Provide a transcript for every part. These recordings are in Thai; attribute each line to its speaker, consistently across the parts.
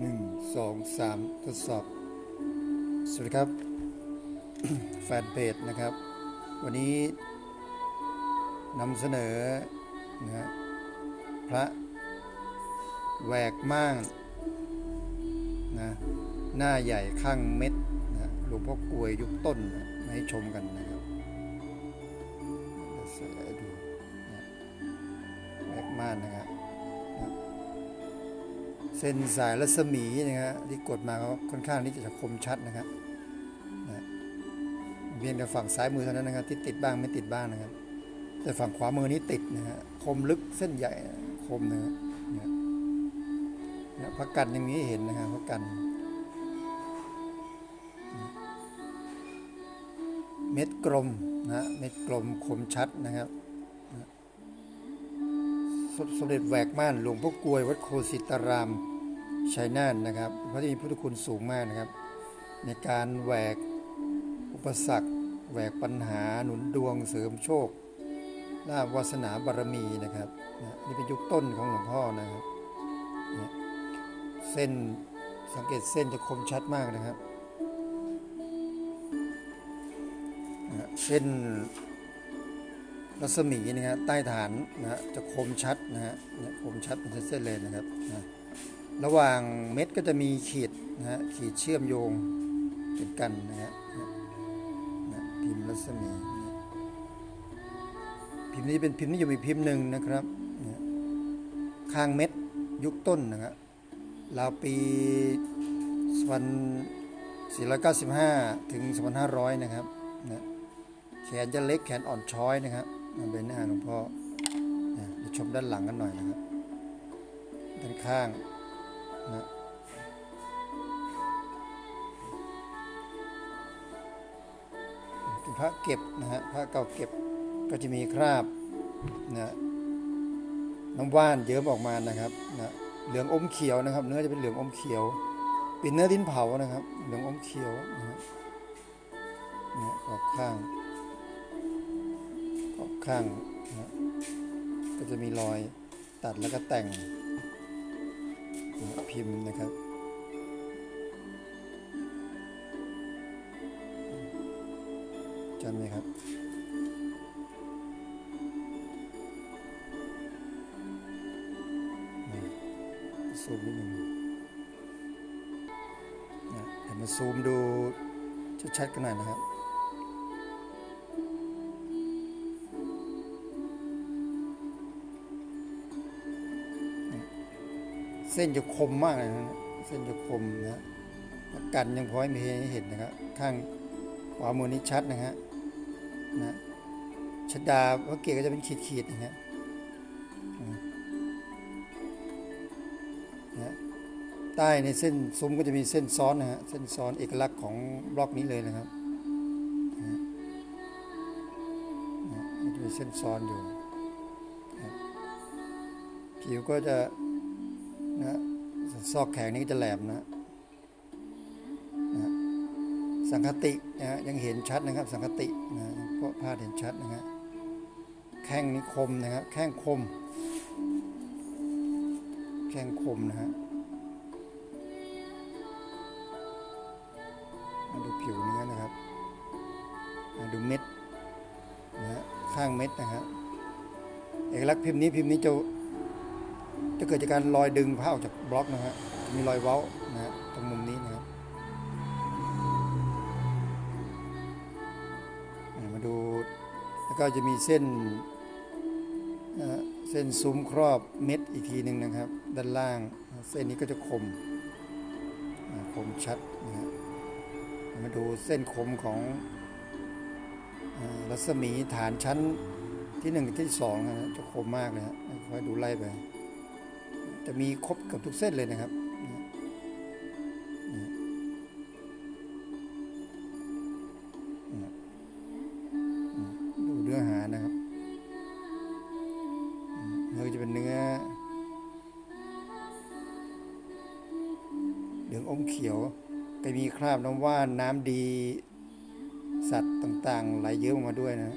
Speaker 1: หนึ่งสองสามทดสอบ สวัสดีครับ แฟนเพจนะครับ วันนี้นำเสนอนะฮะพระแหวกม่านนะหน้าใหญ่ข้างเม็ดนะหลวงพ่อกลวยยุคต้นนะมาให้ชมกันนะครับดูนะแหวกม่านนะครับ เส้นสายรัศมีนะฮะที่กดมาก็ค่อนข้างที่จะคมชัดนะครับเพียงแต่ฝั่งซ้ายมือเท่านั้นนะครับ ที่ติดบ้างไม่ติดบ้างนะครับ แต่ฝั่งขวามือนี้ติดนะฮะคมลึกเส้นใหญ่คมนะฮะเนี่ยนะพักกันอย่างนี้เห็นนะครับพักกัน เม็ดกลมนะเม็ดกลมคมชัดนะครับสสมเด็จแหวกม่านหลวงพ่อกลวยวัดโคสิตาราม ชัยนาทนะครับพระที่มีพุทธคุณสูงมากนะครับ ในการแหวกอุปสรรคแหวกปัญหาหนุนดวงเสริมโชคลาภวาสนาบารมีนะครับนะนี่เป็นยุคต้นของหลวงพ่อนะครับนะเส้นสังเกตเส้นจะคมชัดมากนะครับนะเส้นรัศมีนะฮะใต้ฐานนะฮะจะคมชัดนะฮะคมชัดเป็นเส้นเลยนะครับนะ ระหว่างเม็ดก็จะมีขีดนะฮะขีดเชื่อมโยงติดกันนะฮะนะพิมพ์รัศมีนะพิมพ์นี้เป็นพิมพ์นิยมอีกพิมพ์หนึ่งนะครับนะข้างเม็ดยุคต้นนะครับราวปี1495 ถึง 2500 นะครับนะแขนจะเล็กแขนอ่อนช้อยนะครับมันเป็นหน้าหลวงพ่อนะชมด้านหลังกันหน่อยนะครับ ด้านข้าง นะเป็นพระเก็บนะฮะพระเก่าเก็บก็จะมีคราบนะน้ำว่านเยิ้มออกมานะครับนะเหลืองอมเขียวนะครับ เนื้อจะเป็นเหลืองอมเขียวเป็นเนื้อดินเผานะครับ เหลืองอมเขียวนะฮะเนี่ยออกข้างขอบข้างนะฮะก็จะมีรอยตัดแล้วก็แต่ง พิมพ์นะครับ จำไหมครับซูมนิดหนึ่งนะเดี๋ยวมาซูมดูชัดๆกันหน่อยนะครับ เส้นจะคมมากเลยนะเส้นจะคมนะประกันยังพอให้มีให้เห็นนะครับ ข้างขวามือนี้ชัดนะฮะนะชดาพระเกศก็จะเป็นขีดๆนะฮะนะใต้ในเส้นซุ้มก็จะมีเส้นซ้อนนะฮะเส้นซ้อนเอกลักษณ์ของบล็อกนี้เลยนะครับนะนะมันจะมีเส้นซ้อนอยู่ผิวก็จะ นะซอกแขนนี่ก็จะแหลมนะนะสังคตินะฮะยังเห็นชัดนะครับ สังคตินะเพราะพาดเห็นชัดนะฮะแข้งนี้คมนะครับแข้งคม แข้งคมนะฮะมาดูผิวเนื้อนะครับมาดูเม็ดนะฮะข้างเม็ดนะครับเอกลักษณ์พิมพ์นี้พิมพ์นี้จะ จะเกิดจากการลอยดึงผ้าออกจากบล็อกนะฮะมีรอยเว้านะฮะตรงมุมนี้นะครับมาดูแล้วก็จะมีเส้นเส้นซุ้มครอบเม็ดอีกทีหนึ่งนะครับ ด้านล่างเส้นนี้ก็จะคมคมชัดนะฮะมาดูเส้นคมของรัศมีฐานชั้นที่หนึ่งที่สองนะฮะจะคมมากเลยฮะคอยดูไล่ไป จะมีครบเกับทุกเส้นเลยนะครับดูเนื้อหานะครับเนื้อจะเป็นเนื้อเหลืองอมเขียวก็มีคราบน้ำว่านน้ำดี สัตว์ต่างๆไหลเยอะออกมาด้วยนะ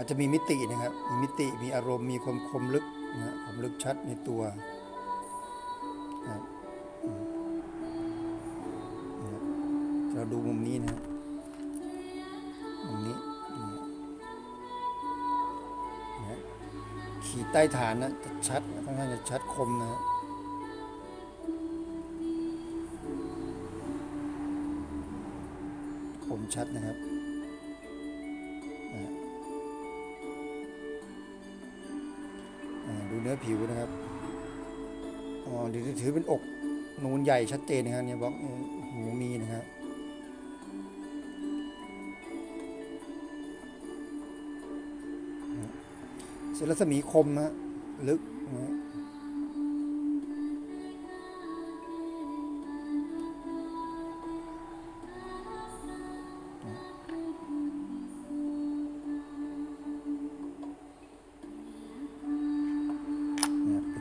Speaker 1: อาจจะมีมิตินะครับ มีมิติ มีอารมณ์ มีความคมลึกนะความลึกชัดในตัวนะเราดูมุมนี้นะมุมนี้นี่นะขีดใต้ฐานนะจะชัดค่อนข้างจะชัดคมนะฮะคมชัดนะครับ ผิวนะครับอ๋อหรือถือเป็นอกนูนใหญ่ชัดเจนนะครับเนี่ยบล็อกหูมีนะครับเส้นรัศมีคมนะฮะลึกนะ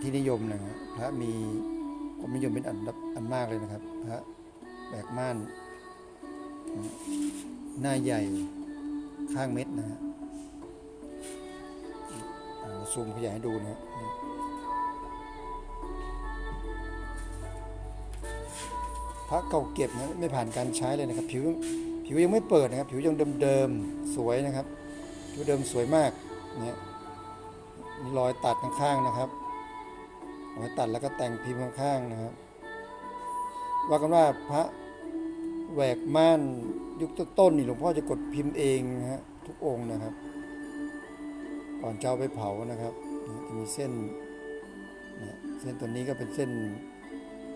Speaker 1: ที่นิยมนะครับพระมีความนิยมเป็นอันอันมากเลยนะครับ พระแบกม่าน หน้าใหญ่ข้างเม็ดนะฮะซูมขยายให้ดูนะฮะพระเก่าเก็บนะไม่ผ่านการใช้เลยนะครับ ผิวผิวยังไม่เปิดนะครับ ผิวยังเดิมๆสวยนะครับ ผิวเดิมสวยมากเนี่ยมีรอยตัดข้างๆนะครับ รอยตัดแล้วก็แต่งพิมพ์ข้างๆนะครับ ว่ากันว่าพระแหวกม่านยุคต้นๆนี่หลวงพ่อจะกดพิมพ์เองนะฮะทุกองค์นะครับ ก่อนจะเอาไปเผานะครับจะมีเส้นนะเส้นตัวนี้ก็เป็นเส้น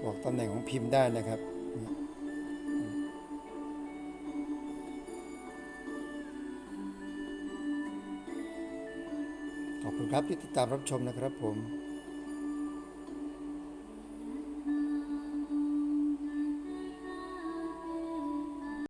Speaker 1: บอกตำแหน่งของพิมพ์ได้นะครับขอบคุณครับที่ติดตามรับชมนะครับผม